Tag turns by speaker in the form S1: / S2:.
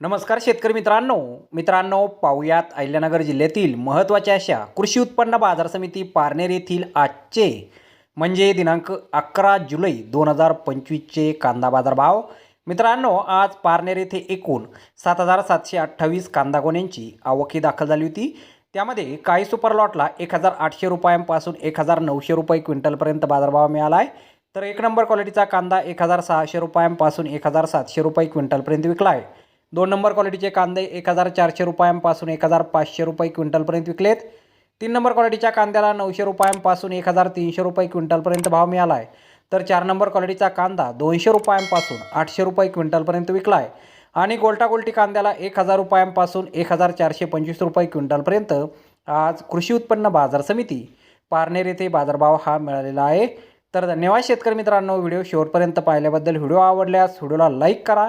S1: नमस्कार शेतकरी मित्रांनो. मित्रांनो पाहुयात अहिल्यानगर जिल्ह्यातील महत्त्वाच्या अशा कृषी उत्पन्न बाजार समिती पारनेर येथील आजचे म्हणजे दिनांक अकरा जुलै दोन हजार पंचवीसचे कांदा बाजार भाव मित्रांनो आज पारनेर येथे एकूण सात हजार सातशे अठ्ठावीस कांदा गोण्यांची आवकी दाखल झाली होती. त्यामध्ये काही सुपर लॉटला एक हजार आठशे रुपयांपासून एक हजार नऊशे रुपये क्विंटलपर्यंत बाजारभाव मिळाला आहे. तर एक नंबर क्वालिटीचा कांदा एक हजार सहाशे रुपयांपासून एक हजार सातशे रुपये क्विंटलपर्यंत विकला आहे. दोन नंबर क्वालिटीचे कांदे एक हजार चारशे रुपयांपासून एक हजार पाचशे रुपये क्विंटलपर्यंत विकलेत. तीन नंबर क्वालिटीच्या कांद्याला नऊशे रुपयांपासून एक हजार तीनशे रुपये क्विंटलपर्यंत भाव मिळाला आहे तर चार नंबर क्वालिटीचा कांदा दोनशे रुपयांपासून आठशे रुपये क्विंटलपर्यंत विकला आहे आणि गोल्टा गोल्टी कांद्याला एक हजार रुपयांपासून एक हजार चारशे पंचवीस रुपये क्विंटलपर्यंत आज कृषी उत्पन्न बाजार समिती पारनेर येथे बाजारभाव हा मिळालेला आहे. तर धन्यवाद शेतकरी मित्रांनो व्हिडिओ शेवटपर्यंत पाहिल्याबद्दल व्हिडिओ आवडल्यास व्हिडिओला लाईक करा.